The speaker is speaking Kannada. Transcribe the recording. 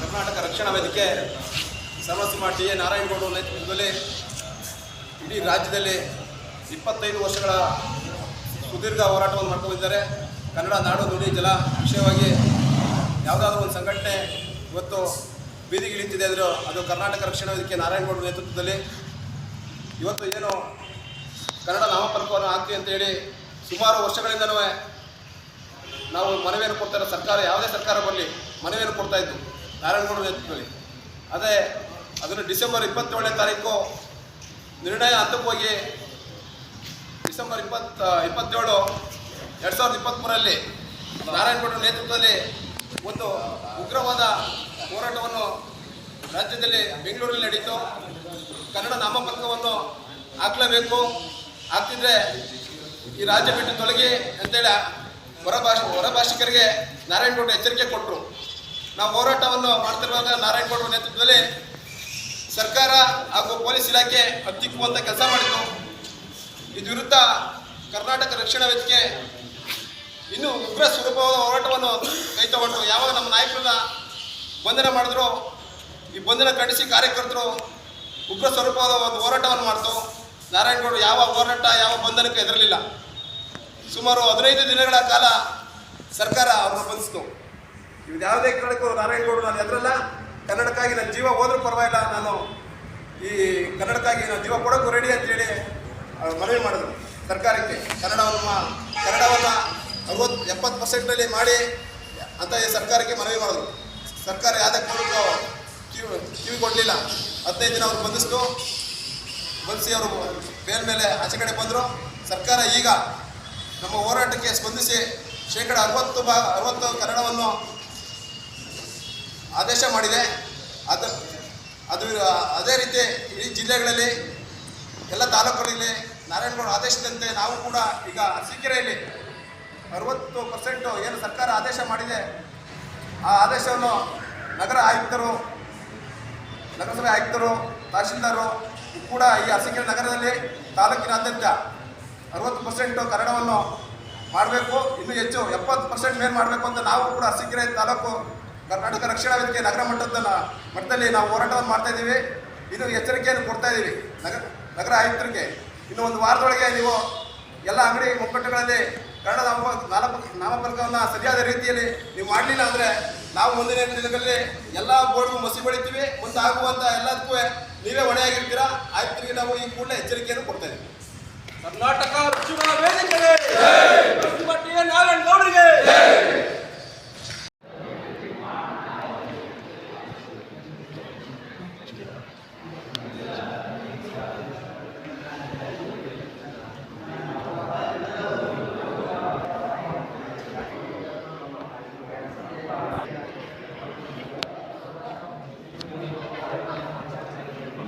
ಕರ್ನಾಟಕ ರಕ್ಷಣಾ ವೇದಿಕೆ ಸರ್ವಸಮ ಟಿ ಎ ನಾರಾಯಣಗೌಡ ನೇತೃತ್ವದಲ್ಲಿ ಇಡೀ ರಾಜ್ಯದಲ್ಲಿ ಇಪ್ಪತ್ತೈದು ವರ್ಷಗಳ ಸುದೀರ್ಘ ಹೋರಾಟವನ್ನು ಮಾಡ್ಕೊಂಡಿದ್ದಾರೆ. ಕನ್ನಡ ನಾಡು ನುಡಿ ಜಲ ವಿಷಯವಾಗಿ ಯಾವುದಾದ್ರೂ ಒಂದು ಸಂಘಟನೆ ಇವತ್ತು ಬೀದಿಗಿಳಿತಿದೆ ಅಂದರೂ ಅದು ಕರ್ನಾಟಕ ರಕ್ಷಣಾ ವೇದಿಕೆ ನಾರಾಯಣಗೌಡ ನೇತೃತ್ವದಲ್ಲಿ ಇವತ್ತು ಏನು ಕನ್ನಡ ನಾಮಫಲಕವನ್ನು ಹಾಕಿ ಅಂತೇಳಿ ಸುಮಾರು ವರ್ಷಗಳಿಂದನೂ ನಾವು ಮನವಿಯನ್ನು ಕೊಡ್ತಾ ಸರ್ಕಾರ, ಯಾವುದೇ ಸರ್ಕಾರ ಬರಲಿ, ಮನವಿಯನ್ನು ಕೊಡ್ತಾ ಇದ್ದು, ನಾರಾಯಣಗೌಡ ನೇತೃತ್ವದಲ್ಲಿ. ಅದೇ ಅದನ್ನು ಡಿಸೆಂಬರ್ ಇಪ್ಪತ್ತೇಳನೇ ತಾರೀಕು ನಿರ್ಣಯ ಹಂತಕ್ಕೆ ಹೋಗಿ ಡಿಸೆಂಬರ್ ಇಪ್ಪತ್ತ ಇಪ್ಪತ್ತೇಳು ಎರಡು ಸಾವಿರದ ಇಪ್ಪತ್ತ್ಮೂರರಲ್ಲಿ ನಾರಾಯಣಗೌಡರ ನೇತೃತ್ವದಲ್ಲಿ ಒಂದು ಉಗ್ರವಾದ ಹೋರಾಟವನ್ನು ರಾಜ್ಯದಲ್ಲಿ ಬೆಂಗಳೂರಲ್ಲಿ ನಡೀತು. ಕನ್ನಡ ನಾಮಪತ್ರವನ್ನು ಹಾಕ್ಲೇಬೇಕು. ಹಾಕ್ತಿದ್ರೆ ಈ ರಾಜ್ಯ ಬಿಟ್ಟು ತೊಲಗಿ ಅಂತೇಳಿ ಹೊರ ಹೊರಭಾಷಿಕರಿಗೆ ಹೊರ ಭಾಷಿಕರಿಗೆ ನಾರಾಯಣಗೌಡ ಎಚ್ಚರಿಕೆ ಕೊಟ್ಟರು ನಾವು ಹೋರಾಟವನ್ನು ಮಾಡ್ತಿರುವಾಗ ನಾರಾಯಣಗೌಡರ ನೇತೃತ್ವದಲ್ಲಿ ಸರ್ಕಾರ ಹಾಗೂ ಪೊಲೀಸ್ ಇಲಾಖೆ ಹತ್ತಿಕ್ಕುವಂಥ ಕೆಲಸ ಮಾಡಿತು. ಇದು ವಿರುದ್ಧ ಕರ್ನಾಟಕ ರಕ್ಷಣಾ ವೇದಿಕೆ ಇನ್ನೂ ಉಗ್ರ ಸ್ವರೂಪವಾದ ಹೋರಾಟವನ್ನು ಕೈ ತಗೊಂಡ್ರು. ಯಾವಾಗ ನಮ್ಮ ನಾಯಕರನ್ನ ಬಂಧನ ಮಾಡಿದ್ರು, ಈ ಬಂಧನ ಖಂಡಿಸಿ ಕಾರ್ಯಕರ್ತರು ಉಗ್ರ ಸ್ವರೂಪದ ಒಂದು ಹೋರಾಟವನ್ನು ಮಾಡಿತು. ನಾರಾಯಣಗೌಡರು ಯಾವ ಹೋರಾಟ, ಯಾವ ಬಂಧನಕ್ಕೂ ಹೆದರಲಿಲ್ಲ. ಸುಮಾರು ಹದಿನೈದು ದಿನಗಳ ಕಾಲ ಸರ್ಕಾರ ಅವ್ರನ್ನ ಬಂಧಿಸಿತು. ಇದು ಯಾವುದೇ ಕಾರಣಕ್ಕೂ ನಾರಾಯಣಗೌಡರು ನಾನು ಹೆದರಲ್ಲ. ಕನ್ನಡಕ್ಕಾಗಿ ನನ್ನ ಜೀವ ಹೋದ್ರೂ ಪರವಾಗಿಲ್ಲ. ನಾನು ಈ ಕನ್ನಡಕ್ಕಾಗಿ ನಾನು ಜೀವ ಕೊಡೋಕ್ಕೂ ರೆಡಿ ಅಂತೇಳಿ ಮನವಿ ಮಾಡಿದ್ರು ಸರ್ಕಾರಕ್ಕೆ. ಕನ್ನಡವನ್ನು ಕನ್ನಡವನ್ನು ಅರವತ್ತು ಎಪ್ಪತ್ತು ಪರ್ಸೆಂಟಲ್ಲಿ ಮಾಡಿ ಅಂತ ಈ ಸರ್ಕಾರಕ್ಕೆ ಮನವಿ ಮಾಡಿದ್ರು. ಸರ್ಕಾರ ಯಾವುದೇ ಕಾರಣಕ್ಕೂ ಕಿವಿ ಕಿವಿ ಕೊಡಲಿಲ್ಲ ಹದಿನೈದು ದಿನ ಅವ್ರು ಬಂಧಿಸ್ತು ಬಂಧಿಸಿ ಅವರು ಬೇಲ್ ಮೇಲೆ ಆಚೆ ಕಡೆ ಬಂದರು. ಸರ್ಕಾರ ಈಗ ನಮ್ಮ ಹೋರಾಟಕ್ಕೆ ಸ್ಪಂದಿಸಿ ಶೇಕಡ ಅರವತ್ತು ಬಾ ಅರವತ್ತು ಕನ್ನಡವನ್ನು ಆದೇಶ ಮಾಡಿದೆ. ಅದು ಅದು, ಅದೇ ರೀತಿ ಇಡೀ ಜಿಲ್ಲೆಗಳಲ್ಲಿ, ಎಲ್ಲ ತಾಲೂಕುಗಳಲ್ಲಿ ನಾರಾಯಣಗೌಡ ಆದೇಶದಂತೆ ನಾವು ಕೂಡ ಈಗ ಸಿಕ್ಕಿರೆಯಲ್ಲಿ ಅರವತ್ತು ಪರ್ಸೆಂಟು ಏನು ಸರ್ಕಾರ ಆದೇಶ ಮಾಡಿದೆ. ಆ ಆದೇಶವನ್ನು ನಗರ ಆಯುಕ್ತರು ನಗರಸಭೆ ಆಯುಕ್ತರು, ತಹಶೀಲ್ದಾರರು ಕೂಡ ಈ ಅರಸೀಕೆರೆ ನಗರದಲ್ಲಿ ತಾಲೂಕಿನಾದ್ಯಂತ ಅರವತ್ತು ಪರ್ಸೆಂಟು ಕನ್ನಡವನ್ನು ಮಾಡಬೇಕು, ಇನ್ನೂ ಹೆಚ್ಚು ಎಪ್ಪತ್ತು ಪರ್ಸೆಂಟ್ ಮೇಲೆ ಮಾಡಬೇಕು ಅಂತ ನಾವು ಕೂಡ ಅರಸೀಕೆರೆ ತಾಲೂಕು ಕರ್ನಾಟಕ ರಕ್ಷಣಾ ವೇದಿಕೆ ನಗರ ಮಟ್ಟದ ಮಟ್ಟದಲ್ಲಿ ನಾವು ಹೋರಾಟವನ್ನು ಮಾಡ್ತಾ ಇದ್ದೀವಿ. ಇದು ಎಚ್ಚರಿಕೆಯನ್ನು ಕೊಡ್ತಾ ಇದ್ದೀವಿ. ನಗರ ನಗರ ಆಯುಕ್ತರಿಗೆ. ಇನ್ನು ಒಂದು ವಾರದೊಳಗೆ ನೀವು ಎಲ್ಲ ಅಂಗಡಿ ಮುಕ್ಕಟ್ಟುಗಳಲ್ಲಿ ಕನ್ನಡ ನಾಮ ನಾಮಫಲಕವನ್ನು ಸರಿಯಾದ ರೀತಿಯಲ್ಲಿ ನೀವು ಮಾಡಲಿಲ್ಲ ಅಂದರೆ ನಾವು ಮುಂದಿನ ದಿನಗಳಲ್ಲಿ ಎಲ್ಲ ಬೋರ್ಡ್ಗೂ ಮಸಿ ಬಳಿತೀವಿ. ಮುಂದೆ ಆಗುವಂಥ ಎಲ್ಲದಕ್ಕೂ ನೀವೇ ಹೊಣೆಯಾಗಿರ್ತೀರಾ? ಆಯ್ತರಿಗೆ ನಾವು ಈ ಕೂಡಲೇ ಎಚ್ಚರಿಕೆಯನ್ನು ಕೊಡ್ತಾ ಇದ್ದೀವಿ. ಕರ್ನಾಟಕ